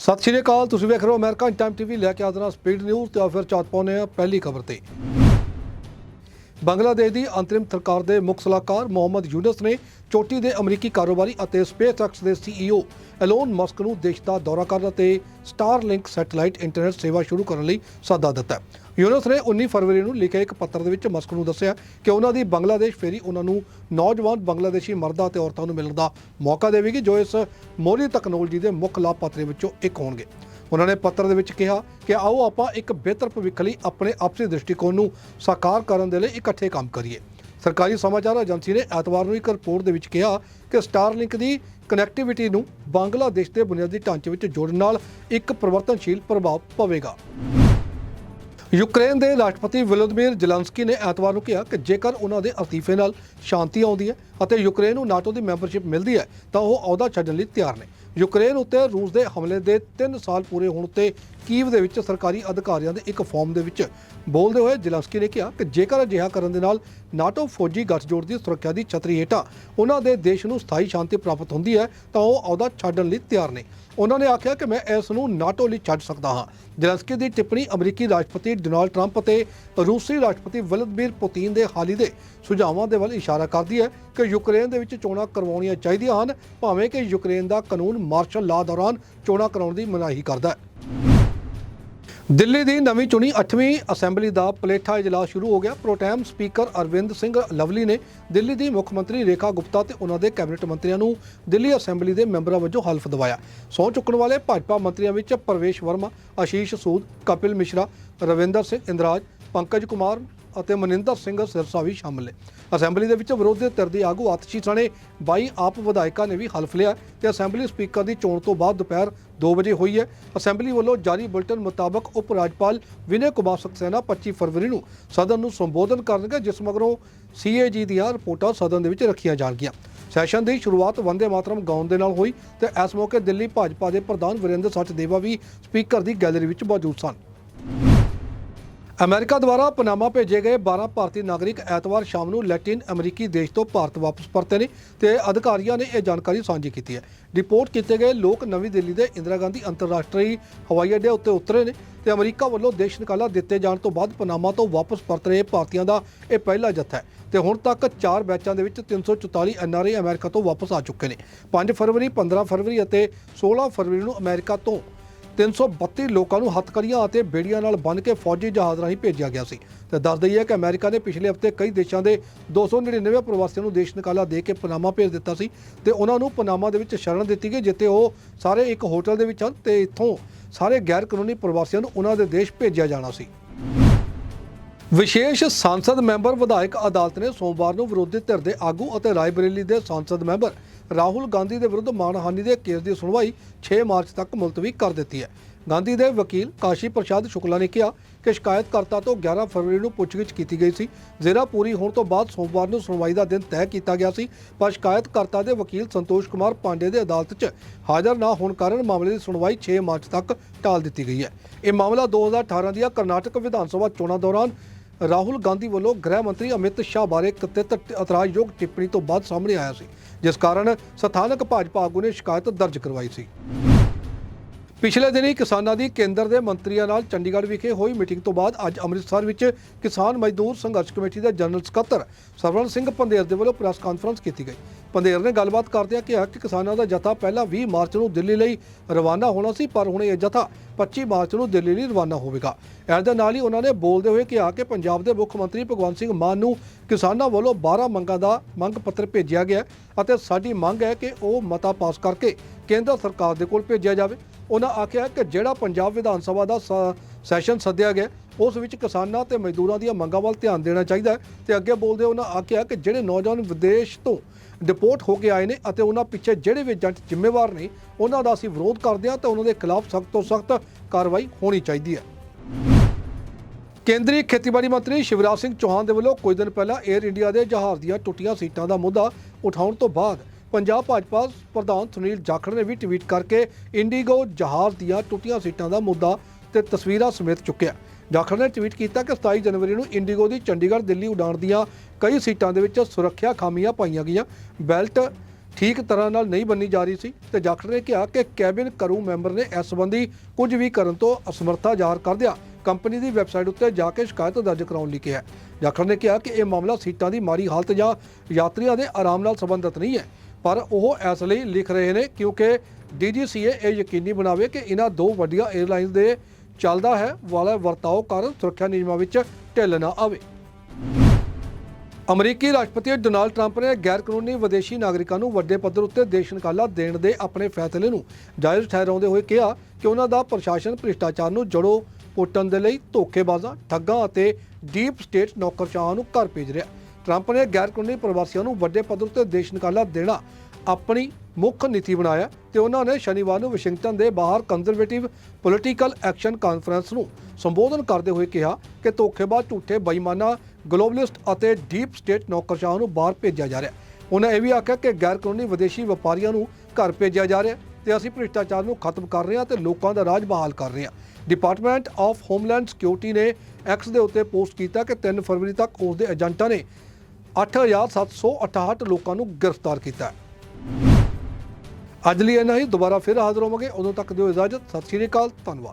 ਸਤਿ ਸ਼੍ਰੀ ਅਕਾਲ, ਤੁਸੀਂ ਵੇਖ ਰਹੇ ਹੋ ਅਮਰੀਕਨ ਟਾਈਮ ਟੀਵੀ, ਲੈ ਕੇ ਆਦਨਾ ਸਪੀਡ ਨਿਊਜ਼ ਤੇ ਫਿਰ ਚਾਤ ਪਾਉਨੇ ਆ ਪਹਿਲੀ ਖਬਰ ਤੇ। ਬੰਗਲਾਦੇਸ਼ ਦੀ ਅੰਤਰਿਮ ਸਰਕਾਰ ਦੇ ਮੁੱਖ ਸਲਾਹਕਾਰ ਮੁਹੰਮਦ ਯੂਨਸ ਨੇ ਚੋਟੀ ਦੇ ਅਮਰੀਕੀ ਕਾਰੋਬਾਰੀ ਅਤੇ ਸਪੇਸਐਕਸ ਦੇ ਸੀਈਓ ਐਲੋਨ ਮਸਕ ਨੂੰ ਦੇਸ਼ ਦਾ ਦੌਰਾ ਕਰਨ ਅਤੇ ਸਟਾਰਲਿੰਕ ਸੈਟੇਲਾਈਟ ਇੰਟਰਨੈਟ ਸੇਵਾ ਸ਼ੁਰੂ ਕਰਨ ਲਈ ਸੱਦਾ ਦਿੱਤਾ। ਯੂਨਸ ਨੇ 19 ਫਰਵਰੀ ਨੂੰ ਲਿਖੇ ਇੱਕ ਪੱਤਰ ਦੇ ਵਿੱਚ ਮਸਕ ਨੂੰ ਦੱਸਿਆ ਕਿ ਉਹਨਾਂ ਦੀ ਬੰਗਲਾਦੇਸ਼ ਫੇਰੀ ਉਹਨਾਂ ਨੂੰ ਨੌਜਵਾਨ ਬੰਗਲਾਦੇਸ਼ੀ ਮਰਦਾਂ ਅਤੇ ਔਰਤਾਂ ਨੂੰ ਮਿਲਣ ਦਾ ਮੌਕਾ ਦੇਵੇਗੀ, ਜੋ ਇਸ ਮੋਹਰੀ ਤਕਨਾਲੋਜੀ ਦੇ ਮੁੱਖ ਲਾਭਪਾਤਰੀ ਵਿੱਚੋਂ ਇੱਕ ਹੋਣਗੇ। ਉਹਨਾਂ ਨੇ ਪੱਤਰ ਦੇ ਵਿੱਚ ਕਿਹਾ ਕਿ ਆਓ ਆਪਾਂ ਇੱਕ ਬਿਹਤਰ ਭਵਿੱਖ ਲਈ ਆਪਣੇ ਆਪਸੀ ਦ੍ਰਿਸ਼ਟੀਕੋਣ ਨੂੰ ਸਾਕਾਰ ਕਰਨ ਦੇ ਲਈ ਇਕੱਠੇ ਕੰਮ ਕਰੀਏ। ਸਰਕਾਰੀ ਸਮਾਚਾਰ ਏਜੰਸੀ ਨੇ ਐਤਵਾਰ ਨੂੰ ਇੱਕ ਰਿਪੋਰਟ ਦੇ ਵਿੱਚ ਕਿਹਾ ਕਿ ਸਟਾਰਲਿੰਕ ਦੀ ਕਨੈਕਟੀਵਿਟੀ ਨੂੰ ਬੰਗਲਾਦੇਸ਼ ਦੇ ਬੁਨਿਆਦੀ ਢਾਂਚੇ ਵਿੱਚ ਜੋੜਨ ਨਾਲ ਇੱਕ ਪਰਿਵਰਤਨਸ਼ੀਲ ਪ੍ਰਭਾਵ ਪਵੇਗਾ। ਯੂਕਰੇਨ ਦੇ ਰਾਸ਼ਟਰਪਤੀ ਵਲੋਦੀਮੀਰ ਜ਼ੈਲੈਂਸਕੀ ਨੇ ਐਤਵਾਰ ਨੂੰ ਕਿਹਾ ਕਿ ਜੇਕਰ ਉਹਨਾਂ ਦੇ ਅਸਤੀਫੇ ਨਾਲ ਸ਼ਾਂਤੀ ਆਉਂਦੀ ਹੈ ਅਤੇ ਯੂਕਰੇਨ ਨੂੰ ਨਾਟੋ ਦੀ ਮੈਂਬਰਸ਼ਿਪ ਮਿਲਦੀ ਹੈ, ਤਾਂ ਉਹ ਅਹੁਦਾ ਛੱਡਣ ਲਈ ਤਿਆਰ ਨੇ। ਯੂਕਰੇਨ ਉੱਤੇ ਰੂਸ ਦੇ ਹਮਲੇ ਦੇ 3 ਸਾਲ ਪੂਰੇ ਹੋਣ ਉੱਤੇ ਕੀਵ ਦੇ ਵਿੱਚ ਸਰਕਾਰੀ ਅਧਿਕਾਰੀਆਂ ਦੇ ਇੱਕ ਫੋਰਮ ਦੇ ਵਿੱਚ ਬੋਲਦੇ ਹੋਏ ਜ਼ੈਲੈਂਸਕੀ ਨੇ ਕਿਹਾ ਕਿ ਜੇਕਰ ਅਜਿਹਾ ਕਰਨ ਦੇ ਨਾਲ ਨਾਟੋ ਫੌਜੀ ਗੱਠਜੋੜ ਦੀ ਸੁਰੱਖਿਆ ਦੀ ਛਤਰੀ ਹੇਠਾਂ ਉਹਨਾਂ ਦੇ ਦੇਸ਼ ਨੂੰ ਸਥਾਈ ਸ਼ਾਂਤੀ ਪ੍ਰਾਪਤ ਹੁੰਦੀ ਹੈ, ਤਾਂ ਉਹ ਅਹੁਦਾ ਛੱਡਣ ਲਈ ਤਿਆਰ ਨੇ। ਉਹਨਾਂ ਨੇ ਆਖਿਆ ਕਿ ਮੈਂ ਇਸ ਨੂੰ ਨਾਟੋ ਲਈ ਛੱਡ ਸਕਦਾ ਹਾਂ। ਜ਼ੈਲੈਂਸਕੀ ਦੀ ਟਿੱਪਣੀ ਅਮਰੀਕੀ ਰਾਸ਼ਟਰਪਤੀ ਡੋਨਾਲਡ ਟਰੰਪ ਅਤੇ ਰੂਸੀ ਰਾਸ਼ਟਰਪਤੀ ਵਲਦੀਮੀਰ ਪੁਤਿਨ ਦੇ ਹਾਲ ਹੀ ਦੇ ਸੁਝਾਵਾਂ ਦੇ ਵੱਲ ਇਸ਼ਾਰਾ ਕਰਦੀ ਹੈ ਕਿ ਯੂਕਰੇਨ ਦੇ ਵਿੱਚ ਚੋਣਾਂ ਕਰਵਾਉਣੀਆਂ ਚਾਹੀਦੀਆਂ ਹਨ, ਭਾਵੇਂ ਕਿ ਯੂਕਰੇਨ ਦਾ ਕਾਨੂੰਨ ਮਾਰਸ਼ਲ ਲਾ ਦੌਰਾਨ ਚੋਣਾਂ ਕਰਾਉਣ ਦੀ ਮਨਾਹੀ ਕਰਦਾ ਹੈ। ਦਿੱਲੀ ਦੀ ਨਵੀਂ ਚੁਣੀ 8ਵੀਂ ਅਸੈਂਬਲੀ ਦਾ ਪਲੇਠਾ ਇਜਲਾਸ ਸ਼ੁਰੂ ਹੋ ਗਿਆ। Pro tem speaker Arvind Singh Lovely ਨੇ ਦਿੱਲੀ ਦੀ ਮੁੱਖ ਮੰਤਰੀ ਰੇਖਾ ਗੁਪਤਾ ਤੇ ਉਹਨਾਂ ਦੇ ਕੈਬਨਿਟ ਮੰਤਰੀਆਂ ਨੂੰ ਦਿੱਲੀ ਅਸੈਂਬਲੀ ਦੇ ਮੈਂਬਰਾਂ ਵਜੋਂ ਹਲਫ ਦਿਵਾਇਆ। ਸਹੁੰ ਚੁੱਕਣ ਵਾਲੇ ਭਾਜਪਾ ਮੰਤਰੀਆਂ ਵਿੱਚ ਪਰਵੇਸ਼ ਵਰਮਾ ਆਸ਼ੀਸ਼ ਸੂਦ, ਕਪਿਲ ਮਿਸ਼ਰਾ, ਰਵਿੰਦਰ ਸਿੰਘ ਇੰਦਰਾਜ, ਪੰਕਜ ਕੁਮਾਰ ਅਤੇ ਮਨਿੰਦਰ ਸਿੰਘ ਸਿਰਸਾ ਵੀ ਸ਼ਾਮਲ ਨੇ। ਅਸੈਂਬਲੀ ਦੇ ਵਿੱਚ ਵਿਰੋਧੀ ਧਿਰ ਦੇ ਆਗੂ ਆਤਸ਼ੀ ਸਣੇ 22 ਆਪ ਵਿਧਾਇਕਾਂ ਨੇ ਵੀ ਹਲਫ ਲਿਆ ਤੇ ਅਸੈਂਬਲੀ ਸਪੀਕਰ ਦੀ ਚੋਣ ਤੋਂ ਬਾਅਦ ਦੁਪਹਿਰ 2 ਵਜੇ ਹੋਈ ਹੈ। ਅਸੈਂਬਲੀ ਵੱਲੋਂ ਜਾਰੀ ਬੁਲੇਟਿਨ ਮੁਤਾਬਕ ਉਪ ਰਾਜਪਾਲ ਵਿਨੇ ਕੁਮਾਰ ਸਕਸੈਨਾ 25 ਫਰਵਰੀ ਨੂੰ ਸਦਨ ਨੂੰ ਸੰਬੋਧਨ ਕਰਨਗੇ, ਜਿਸ ਮਗਰੋਂ ਸੀਏਜੀ ਦੀਆਂ ਰਿਪੋਰਟਾਂ ਸਦਨ ਦੇ ਵਿੱਚ ਰੱਖੀਆਂ ਜਾਣਗੀਆਂ। ਸੈਸ਼ਨ ਦੀ ਸ਼ੁਰੂਆਤ ਵੰਦੇ ਮਾਤਰਮ ਗਾਉਣ ਦੇ ਨਾਲ ਹੋਈ ਤੇ ਇਸ ਮੌਕੇ ਦਿੱਲੀ ਭਾਜਪਾ ਦੇ ਪ੍ਰਧਾਨ ਵਿਰੇਂਦਰ ਸੱਚਦੇਵਾ ਵੀ ਸਪੀਕਰ ਦੀ ਗੈਲਰੀ ਵਿੱਚ ਮੌਜੂਦ ਸਨ। ਅਮਰੀਕਾ ਦੁਆਰਾ ਪਨਾਮਾ ਭੇਜੇ ਗਏ 12 ਭਾਰਤੀ ਨਾਗਰਿਕ ਐਤਵਾਰ ਸ਼ਾਮ ਨੂੰ ਲੈਟਿਨ ਅਮਰੀਕੀ ਦੇਸ਼ ਤੋਂ ਭਾਰਤ ਵਾਪਸ ਪਰਤੇ ਨੇ ਤੇ ਅਧਿਕਾਰੀਆਂ ਨੇ ਇਹ ਜਾਣਕਾਰੀ ਸਾਂਝੀ ਕੀਤੀ ਹੈ। ਰਿਪੋਰਟ ਕੀਤੇ ਗਏ ਲੋਕ ਨਵੀਂ ਦਿੱਲੀ ਦੇ ਇੰਦਰਾ ਗਾਂਧੀ ਅੰਤਰਰਾਸ਼ਟਰੀ ਹਵਾਈ ਅੱਡੇ ਉੱਤੇ ਉਤਰੇ ਨੇ ਤੇ ਅਮਰੀਕਾ ਵੱਲੋਂ ਦੇਸ਼ ਨਿਕਾਲਾ ਦਿੱਤੇ ਜਾਣ ਤੋਂ ਬਾਅਦ ਪਨਾਮਾ ਤੋਂ ਵਾਪਸ ਪਰਤ ਰਹੇ ਭਾਰਤੀਆਂ ਦਾ ਇਹ ਪਹਿਲਾ ਜੱਥਾ ਹੈ ਤੇ ਹੁਣ ਤੱਕ 4 ਬੈਚਾਂ ਦੇ ਵਿੱਚ 344 ਐਨਆਰਆਈ ਅਮਰੀਕਾ ਤੋਂ ਵਾਪਸ ਆ ਚੁੱਕੇ ਨੇ। 5 ਫਰਵਰੀ 15 ਫਰਵਰੀ ਅਤੇ 16 ਫਰਵਰੀ ਨੂੰ ਅਮਰੀਕਾ ਤੋਂ 332 ਲੋਕਾਂ ਨੂੰ ਹੱਥਕੜੀਆਂ ਅਤੇ ਬੇੜੀਆਂ ਨਾਲ ਬੰਨ੍ਹ ਕੇ ਫੌਜੀ ਜਹਾਜ਼ ਰਾਹੀਂ ਭੇਜਿਆ ਗਿਆ ਸੀ। ਤੇ ਦੱਸ ਦਈਏ ਕਿ ਅਮਰੀਕਾ ਨੇ ਪਿਛਲੇ ਹਫ਼ਤੇ ਕਈ ਦੇਸ਼ਾਂ ਦੇ 299 ਪ੍ਰਵਾਸੀਆਂ ਨੂੰ ਦੇਸ਼ ਨਿਕਾਲਾ ਦੇ ਕੇ ਪਨਾਮਾ ਭੇਜ ਦਿੱਤਾ ਸੀ ਤੇ ਉਹਨਾਂ ਨੂੰ ਪਨਾਮਾ ਦੇ ਵਿੱਚ ਸ਼ਰਨ ਦਿੱਤੀ ਗਈ, ਜਿੱਥੇ ਉਹ ਸਾਰੇ ਇੱਕ ਹੋਟਲ ਦੇ ਵਿੱਚ ਹਨ ਤੇ ਇੱਥੋਂ ਸਾਰੇ ਗੈਰ ਕਾਨੂੰਨੀ ਪ੍ਰਵਾਸੀਆਂ ਨੂੰ ਉਹਨਾਂ ਦੇ ਦੇਸ਼ ਭੇਜਿਆ ਜਾਣਾ ਸੀ। ਵਿਸ਼ੇਸ਼ ਸੰਸਦ ਮੈਂਬਰ ਵਿਧਾਇਕ ਅਦਾਲਤ ਨੇ ਸੋਮਵਾਰ ਨੂੰ ਵਿਰੋਧੀ ਧਿਰ ਦੇ ਆਗੂ ਅਤੇ ਰਾਏਬਰੇਲੀ ਦੇ ਸੰਸਦ ਮੈਂਬਰ ਰਾਹੁਲ ਗਾਂਧੀ ਦੇ ਵਿਰੁੱਧ ਮਾਨਹਾਨੀ ਦੇ ਕੇਸ ਦੀ ਸੁਣਵਾਈ 6 ਮਾਰਚ ਤੱਕ ਮੁਲਤਵੀ ਕਰ ਦਿੱਤੀ ਹੈ। ਗਾਂਧੀ ਦੇ ਵਕੀਲ ਕਾਸ਼ੀ ਪ੍ਰਸ਼ਾਦ ਸ਼ੁਕਲਾ ਨੇ ਕਿਹਾ ਕਿ ਸ਼ਿਕਾਇਤਕਰਤਾ ਤੋਂ 11 ਫਰਵਰੀ ਨੂੰ ਪੁੱਛਗਿੱਛ ਕੀਤੀ ਗਈ ਸੀ। ਜ਼ੇਰਾ ਪੂਰੀ ਹੋਣ ਤੋਂ ਬਾਅਦ ਸੋਮਵਾਰ ਨੂੰ ਸੁਣਵਾਈ ਦਾ ਦਿਨ ਤੈਅ ਕੀਤਾ ਗਿਆ ਸੀ, ਪਰ ਸ਼ਿਕਾਇਤਕਰਤਾ ਦੇ ਵਕੀਲ ਸੰਤੋਸ਼ ਕੁਮਾਰ ਪਾਂਡੇ ਦੇ ਅਦਾਲਤ 'ਚ ਹਾਜ਼ਰ ਨਾ ਹੋਣ ਕਾਰਨ ਮਾਮਲੇ ਦੀ ਸੁਣਵਾਈ 6 ਮਾਰਚ ਤੱਕ ਟਾਲ ਦਿੱਤੀ ਗਈ ਹੈ। ਇਹ ਮਾਮਲਾ 2018 ਦੀਆਂ ਕਰਨਾਟਕ ਵਿਧਾਨ ਸਭਾ ਚੋਣਾਂ ਦੌਰਾਨ ਰਾਹੁਲ ਗਾਂਧੀ ਵੱਲੋਂ ਗ੍ਰਹਿ ਮੰਤਰੀ ਅਮਿਤ ਸ਼ਾਹ ਬਾਰੇ ਕਥਿਤ ਇਤਰਾਜ਼ਯੋਗ ਟਿੱਪਣੀ ਤੋਂ ਬਾਅਦ ਸਾਹਮਣੇ ਆਇਆ ਸੀ, ਜਿਸ ਕਾਰਨ ਸਥਾਨਕ ਭਾਜਪਾ ਆਗੂ ਨੇ ਸ਼ਿਕਾਇਤ ਦਰਜ ਕਰਵਾਈ ਸੀ। ਪਿਛਲੇ ਦਿਨੀ ਕਿਸਾਨਾਂ ਦੀ ਕੇਂਦਰ ਦੇ ਮੰਤਰੀਆਂ ਨਾਲ ਚੰਡੀਗੜ੍ਹ ਵਿਖੇ ਹੋਈ ਮੀਟਿੰਗ ਤੋਂ ਬਾਅਦ ਅੱਜ ਅੰਮ੍ਰਿਤਸਰ ਵਿੱਚ ਕਿਸਾਨ ਮਜ਼ਦੂਰ ਸੰਘਰਸ਼ ਕਮੇਟੀ ਦੇ ਜਨਰਲ ਸਕੱਤਰ ਸਰਵਣ ਸਿੰਘ ਪੰਦੇਰ ਦੇ ਵੱਲੋਂ ਪ੍ਰੈਸ ਕਾਨਫਰੰਸ ਕੀਤੀ ਗਈ। ਪੰਦੇਰ ਨੇ ਗੱਲਬਾਤ ਕਰਦਿਆਂ ਕਿਹਾ ਕਿ ਕਿਸਾਨਾਂ ਦਾ ਜਥਾ ਪਹਿਲਾਂ 20 ਮਾਰਚ ਨੂੰ ਦਿੱਲੀ ਲਈ ਰਵਾਨਾ ਹੋਣਾ ਸੀ, ਪਰ ਹੁਣ ਇਹ ਜਥਾ 25 ਮਾਰਚ ਨੂੰ ਦਿੱਲੀ ਲਈ ਰਵਾਨਾ ਹੋਵੇਗਾ। ਇਸ ਦੇ ਨਾਲ ਹੀ ਉਹਨਾਂ ਨੇ ਬੋਲਦੇ ਹੋਏ ਕਿਹਾ ਕਿ ਪੰਜਾਬ ਦੇ ਮੁੱਖ ਮੰਤਰੀ ਭਗਵੰਤ ਸਿੰਘ ਮਾਨ ਨੂੰ ਕਿਸਾਨਾਂ ਵੱਲੋਂ 12 ਮੰਗਾਂ ਦਾ ਮੰਗ ਪੱਤਰ ਭੇਜਿਆ ਗਿਆ ਅਤੇ ਸਾਡੀ ਮੰਗ ਹੈ ਕਿ ਉਹ ਮਤਾ ਪਾਸ ਕਰਕੇ ਕੇਂਦਰ ਸਰਕਾਰ ਦੇ ਕੋਲ ਭੇਜਿਆ ਜਾਵੇ। ਉਹਨਾਂ ਆਖਿਆ ਕਿ ਜਿਹੜਾ ਪੰਜਾਬ ਵਿਧਾਨ ਸਭਾ ਦਾ ਸ- ਸੈਸ਼ਨ ਸੱਦਿਆ ਗਿਆ, ਉਸ ਵਿੱਚ ਕਿਸਾਨਾਂ ਤੇ ਮਜ਼ਦੂਰਾਂ ਦੀਆਂ ਮੰਗਾਂ ਵੱਲ ਧਿਆਨ ਦੇਣਾ ਚਾਹੀਦਾ ਹੈ ਤੇ ਅੱਗੇ ਬੋਲਦੇ ਉਹਨਾਂ ਆਖਿਆ ਕਿ ਜਿਹੜੇ ਨੌਜਵਾਨ ਵਿਦੇਸ਼ ਤੋਂ ਡਿਪੋਰਟ ਹੋ ਕੇ ਆਏ ਨੇ ਅਤੇ ਉਹਨਾਂ ਪਿੱਛੇ ਜਿਹੜੇ ਵੀ ਏਜੰਟ ਜ਼ਿੰਮੇਵਾਰ ਨੇ, ਉਹਨਾਂ ਦਾ ਅਸੀਂ ਵਿਰੋਧ ਕਰਦੇ ਹਾਂ ਤੇ ਉਹਨਾਂ ਦੇ ਖਿਲਾਫ ਸਖਤ ਤੋਂ ਸਖਤ ਕਾਰਵਾਈ ਹੋਣੀ ਚਾਹੀਦੀ ਹੈ। ਕੇਂਦਰੀ ਖੇਤੀਬਾੜੀ ਮੰਤਰੀ ਸ਼ਿਵਰਾਜ ਸਿੰਘ ਚੌਹਾਨ ਦੇ ਵੱਲੋਂ ਕੁਝ ਦਿਨ ਪਹਿਲਾਂ 에ਅਰ ਇੰਡੀਆ ਦੇ ਜਹਾਜ਼ ਦੀਆਂ ਟੁੱਟੀਆਂ ਸੀਟਾਂ ਦਾ ਮੁੱਦਾ ਉਠਾਉਣ ਤੋਂ ਬਾਅਦ ਪੰਜਾਬ ਭਾਜਪਾ ਪ੍ਰਧਾਨ ਸੁਨੀਲ ਜਾਖੜ ਨੇ ਵੀ ਟਵੀਟ ਕਰਕੇ ਇੰਡੀਗੋ ਜਹਾਜ਼ ਦੀਆਂ ਟੁੱਟੀਆਂ ਸੀਟਾਂ ਦਾ ਮੁੱਦਾ ਤੇ ਤਸਵੀਰਾਂ ਸਮੇਤ ਚੁੱਕਿਆ। ਜਾਖੜ ਨੇ ਟਵੀਟ ਕੀਤਾ ਕਿ 27 ਜਨਵਰੀ ਨੂੰ ਇੰਡੀਗੋ ਦੀ ਚੰਡੀਗੜ੍ਹ, ਦਿੱਲੀ ਉਡਾਣ ਦੀਆਂ ਕਈ ਸੀਟਾਂ ਦੇ ਵਿੱਚ ਸੁਰੱਖਿਆ ਖਾਮੀਆਂ ਪਾਈਆਂ ਗਈਆਂ। ਬੈਲਟ ਠੀਕ ਤਰ੍ਹਾਂ ਨਾਲ ਨਹੀਂ ਬੰਨੀ ਜਾ ਰਹੀ ਸੀ ਤੇ ਜਾਖੜ ਨੇ ਕਿਹਾ ਕਿ ਕੈਬਿਨ ਕਰੂ ਮੈਂਬਰ ਨੇ ਇਸ ਸੰਬੰਧੀ ਕੁਝ ਵੀ ਕਰਨ ਤੋਂ ਅਸਮਰੱਥਾ ਜ਼ਾਹਰ ਕਰਦਿਆਂ ਕੰਪਨੀ ਦੀ ਵੈਬਸਾਈਟ ਉੱਤੇ ਜਾ ਕੇ ਸ਼ਿਕਾਇਤ ਦਰਜ ਕਰਾਉਣ ਲਈ ਕਿਹਾ ਜਾਖੜ ਨੇ ਕਿਹਾ ਕਿ ਇਹ ਮਾਮਲਾ ਸੀਟਾਂ ਦੀ ਮਾੜੀ ਹਾਲਤ ਜਾਂ ਯਾਤਰੀਆਂ ਦੇ ਆਰਾਮ ਨਾਲ ਸੰਬੰਧਿਤ ਨਹੀਂ ਹੈ। ਪਰ ਉਹ ਇਸ ਲਈ ਲਿਖ ਰਹੇ ਨੇ ਕਿਉਂਕਿ ਡੀਜੀਸੀਏ ਇਹ ਯਕੀਨੀ ਬਣਾਵੇ ਕਿ ਇਹਨਾਂ ਦੋ ਵੱਡੀਆਂ 에ਅਰਲਾਈਨਸ ਦੇ ਚੱਲਦਾ ਹੈ, ਵਾਲਾ ਵਰਤਾਓ ਕਾਰਨ ਸੁਰੱਖਿਆ ਨਿਯਮਾਂ ਵਿੱਚ ਢਿੱਲ ਨਾ ਆਵੇ। ਅਮਰੀਕੀ ਰਾਸ਼ਟਰਪਤੀ ਡੋਨਾਲਡ ਟਰੰਪ ਨੇ ਗੈਰ ਕਾਨੂੰਨੀ ਵਿਦੇਸ਼ੀ ਨਾਗਰਿਕਾਂ ਨੂੰ ਵੱਡੇ ਪੱਧਰ ਉੱਤੇ ਦੇਸ਼ ਨਿਕਾਲਾ ਦੇਣ ਦੇ ਆਪਣੇ ਫੈਸਲੇ ਨੂੰ ਜਾਇਜ਼ ਠਹਿਰਾਉਂਦੇ ਹੋਏ ਕਿਹਾ ਕਿ ਉਹਨਾਂ ਦਾ ਪ੍ਰਸ਼ਾਸਨ ਭ੍ਰਿਸ਼ਟਾਚਾਰ ਨੂੰ ਜੜੋਂ ਪੁੱਟਣ ਦੇ ਲਈ ਧੋਖੇਬਾਜ਼ਾਂ, ਠੱਗਾਂ ਅਤੇ ਡੀਪ ਸਟੇਟ ਨੌਕਰਸ਼ਾਹਾਂ ਨੂੰ ਘਰ ਭੇਜ ਰਿਹਾ। ਟਰੰਪ ਨੇ ਗੈਰ ਕਾਨੂੰਨੀ ਪ੍ਰਵਾਸੀਆਂ ਨੂੰ ਵੱਡੇ ਪੱਧਰ 'ਤੇ ਦੇਸ਼ ਨਿਕਾਲਾ ਦੇਣਾ ਆਪਣੀ ਮੁੱਖ ਨੀਤੀ ਬਣਾਇਆ ਤੇ ਉਹਨਾਂ ਨੇ ਸ਼ਨੀਵਾਰ ਨੂੰ ਵਾਸ਼ਿੰਗਟਨ ਦੇ ਬਾਹਰ ਕੰਜ਼ਰਵੇਟਿਵ ਪੋਲੀਟੀਕਲ ਐਕਸ਼ਨ ਕਾਨਫਰੰਸ ਨੂੰ ਸੰਬੋਧਨ ਕਰਦੇ ਹੋਏ ਕਿਹਾ ਕਿ ਧੋਖੇਬਾਜ਼ ਝੂਠੇ ਬੇਈਮਾਨਾ, ਗਲੋਬਲਿਸਟ ਅਤੇ ਡੀਪ ਸਟੇਟ ਨੌਕਰਸ਼ਾਹਾਂ ਨੂੰ ਬਾਹਰ ਭੇਜਿਆ ਜਾ ਰਿਹਾ ਉਹਨਾਂ ਇਹ ਵੀ ਆਖਿਆ ਕਿ ਗੈਰ ਕਾਨੂੰਨੀ ਵਿਦੇਸ਼ੀ ਵਪਾਰੀਆਂ ਨੂੰ ਘਰ ਭੇਜਿਆ ਜਾ ਰਿਹਾ ਤੇ ਅਸੀਂ ਭ੍ਰਿਸ਼ਟਾਚਾਰ ਨੂੰ ਖਤਮ ਕਰ ਰਹੇ ਹਾਂ ਤੇ ਲੋਕਾਂ ਦਾ ਰਾਜ ਬਹਾਲ ਕਰ ਰਹੇ ਹਾਂ। ਡਿਪਾਰਟਮੈਂਟ ਆਫ ਹੋਮਲੈਂਡ ਸਿਕਿਉਰਿਟੀ ਨੇ ਐਕਸ ਦੇ ਉੱਤੇ ਪੋਸਟ ਕੀਤਾ ਕਿ 3 ਫਰਵਰੀ ਤੱਕ ਉਸ ਦੇ ਏਜੰਟਾਂ ਨੇ 8768 ਲੋਕਾਂ ਨੂੰ ਗ੍ਰਿਫਤਾਰ ਕੀਤਾ ਅੱਜ ਲਈ ਇੰਨਾ ਹੀ, ਦੁਬਾਰਾ ਫਿਰ ਹਾਜ਼ਰ ਹੋਵਾਂਗੇ। ਉਦੋਂ ਤੱਕ ਦਿਓ ਇਜਾਜ਼ਤ। ਸਤਿ ਸ਼੍ਰੀ ਅਕਾਲ। ਧੰਨਵਾਦ।